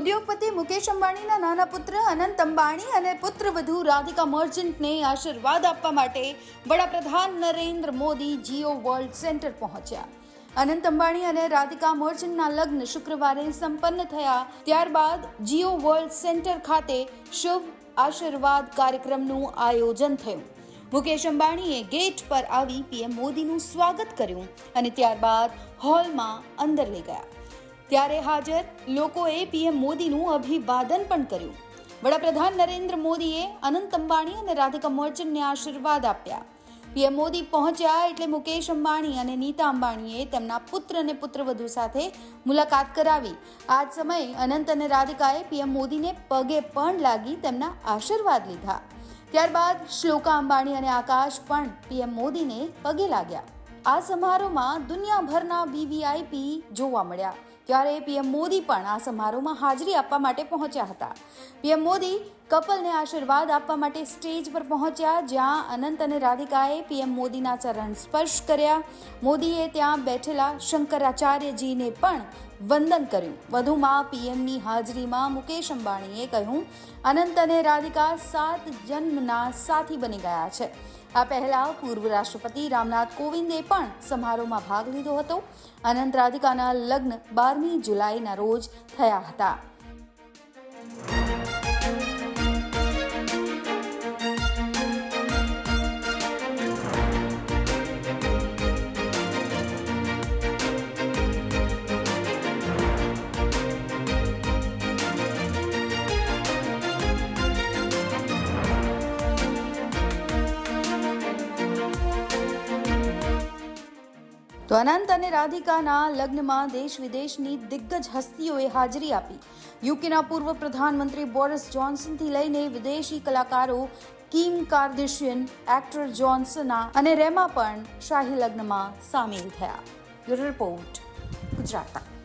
ઉદ્યોગપતિ મુકેશ અંબાણીના નાના પુત્ર અનંત અંબાણી અને પુત્રવધુ રાધિકા મર્ચન્ટને આશીર્વાદ આપવા માટે વડાપ્રધાન નરેન્દ્ર મોદી જીઓ વર્લ્ડ સેન્ટર પહોંચ્યા. અનંત અંબાણી અને રાધિકા મર્ચન્ટના લગ્ન શુક્રવારે સંપન્ન થયા. ત્યારબાદ જીઓ વર્લ્ડ સેન્ટર ખાતે શુભ આશીર્વાદ કાર્યક્રમનું આયોજન થયું. મુકેશ અંબાણીએ ગેટ પર આવી પીએમ મોદીનું સ્વાગત કર્યું અને ત્યારબાદ હોલમાં અંદર લઈ ગયા. ત્યારે હાજર લોકોએ પીએમ મોદીનું અભિવાદન પણ કર્યું. વડાપ્રધાન નરેન્દ્ર મોદીએ અનંત અંબાણી અને રાધિકા મર્ચન્ટને આશીર્વાદ આપ્યા. પીએમ મોદી પહોંચ્યા એટલે મુકેશ અંબાણી અને નીતા અંબાણીએ તેમના પુત્ર અને પુત્રવધુ સાથે મુલાકાત કરાવી. આ જ સમયે અનંત અને રાધિકાએ પીએમ મોદીને પગે પણ લાગી તેમના આશીર્વાદ લીધા. ત્યારબાદ શ્લોકા અંબાણી અને આકાશ પણ પીએમ મોદીને પગે લાગ્યા. આ સમારોહમાં દુનિયાભરના વીવીઆઈપી જોવા મળ્યા. ત્યારે પીએમ મોદી પણ આ સમારોહમાં હાજરી આપવા માટે પહોંચ્યા હતા. પીએમ મોદી કપલને આશીર્વાદ આપવા માટે સ્ટેજ પર પહોંચ્યા, જ્યાં અનંત અને રાધિકાએ પીએમ મોદીના ચરણ સ્પર્શ કર્યા. મોદીએ ત્યાં બેઠેલા શંકરાચાર્યજીને પણ વંદન કર્યું. વધુમાં પીએમની હાજરીમાં મુકેશ અંબાણીએ કહ્યું, અનંત અને રાધિકા સાત જન્મના સાથી બની ગયા છે. આ પહેલા પૂર્વ રાષ્ટ્રપતિ રામનાથ કોવિંદે પણ સમારોહમાં ભાગ લીધો હતો. અનંત રાધિકાના લગ્ન બારમી જુલાઈના રોજ થયા હતા. તો અનંત અને રાધિકાના લગ્નમાં દેશ વિદેશની દિગ્ગજ હસ્તીઓએ હાજરી આપી. યુકેના પૂર્વ પ્રધાનમંત્રી બોરિસ જોન્સનથી લઈને વિદેશી કલાકારો કિમ કાર્દિશિયન, એક્ટર જોન્સના અને રેમા પણ શાહી લગ્નમાં સામેલ થયા. રિપોર્ટ, ગુજરાત.